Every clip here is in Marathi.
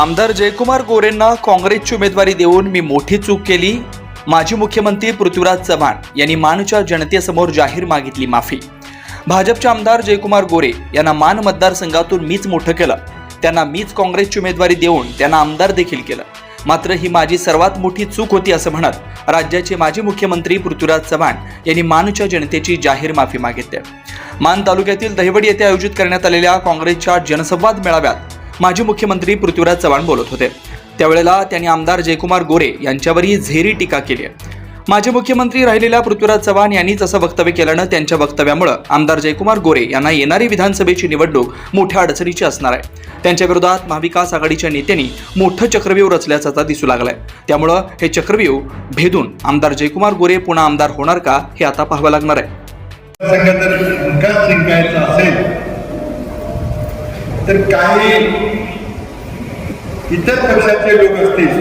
आमदार जयकुमार गोरेंना काँग्रेसची उमेदवारी देऊन मी मोठी चूक केली. माजी मुख्यमंत्री पृथ्वीराज चव्हाण यांनी मानच्या जनतेसमोर जाहीर मागितली माफी. भाजपचे आमदार जयकुमार गोरे यांना मान मतदारसंघातून मीच मोठं केलं. त्यांना मीच काँग्रेसची उमेदवारी देऊन त्यांना आमदार देखील केलं. मात्र ही माझी सर्वात मोठी चूक होती असं म्हणत राज्याचे माजी मुख्यमंत्री पृथ्वीराज चव्हाण यांनी मानच्या जनतेची जाहीर माफी मागितली. मान तालुक्यातील दहिवडी येथे आयोजित करण्यात आलेल्या काँग्रेसच्या जनसंवाद मेळाव्यात माजी मुख्यमंत्री पृथ्वीराज चव्हाण बोलत होते. त्यावेळेला त्यांनी आमदार जयकुमार गोरे यांच्यावरही झेरी टीका केली आहे. माजी मुख्यमंत्री राहिलेल्या पृथ्वीराज चव्हाण यांनीच असं वक्तव्य केल्यानं त्यांच्या वक्तव्यामुळे आमदार जयकुमार गोरे यांना येणारी विधानसभेची निवडणूक मोठ्या अडचणीची असणार आहे. त्यांच्या विरोधात महाविकास आघाडीच्या नेत्यांनी मोठं चक्रव्यूह रचल्याचं आता दिसू लागलंय. त्यामुळं हे चक्रव्यूह भेदून आमदार जयकुमार गोरे पुन्हा आमदार होणार का हे आता पाहावं लागणार आहे. असेल तर काही इतर पक्षाचे लोक असतील.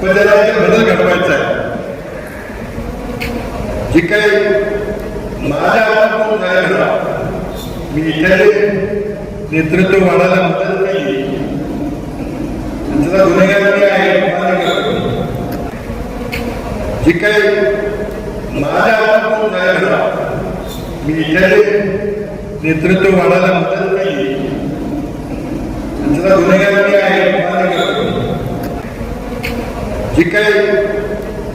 पण त्याला इथे बदल घडवायचा आहे. जे काही माझ्या हातात झालेलं मी इथे नेतृत्व वाढायला मदत नाही त्यांचा गुन्हेगारी आहे जे काही माझ्या हातात झालेलं मी इथे नेतृत्व वाढायला मदत नाही आणि त्याचा गुन्हेगार मी आहे मान्य करतो. जे काही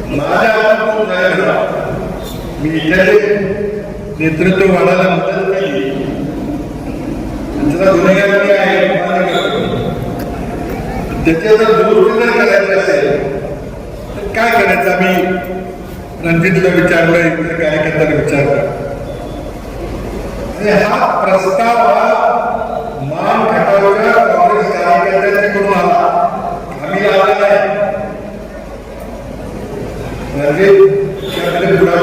माझ्या हातात झालेलं मी इथे नेतृत्व वाढायला मदत केली. त्यांचा त्याचा गुन्हेगार मी आहे त्याच्या जर दुरुपयोग करायचा असेल तर काय करायचं? आम्ही रणजितला विचारलं इतर कार्यकर्त्याला विचारलं हा प्रस्ताव हा आम्ही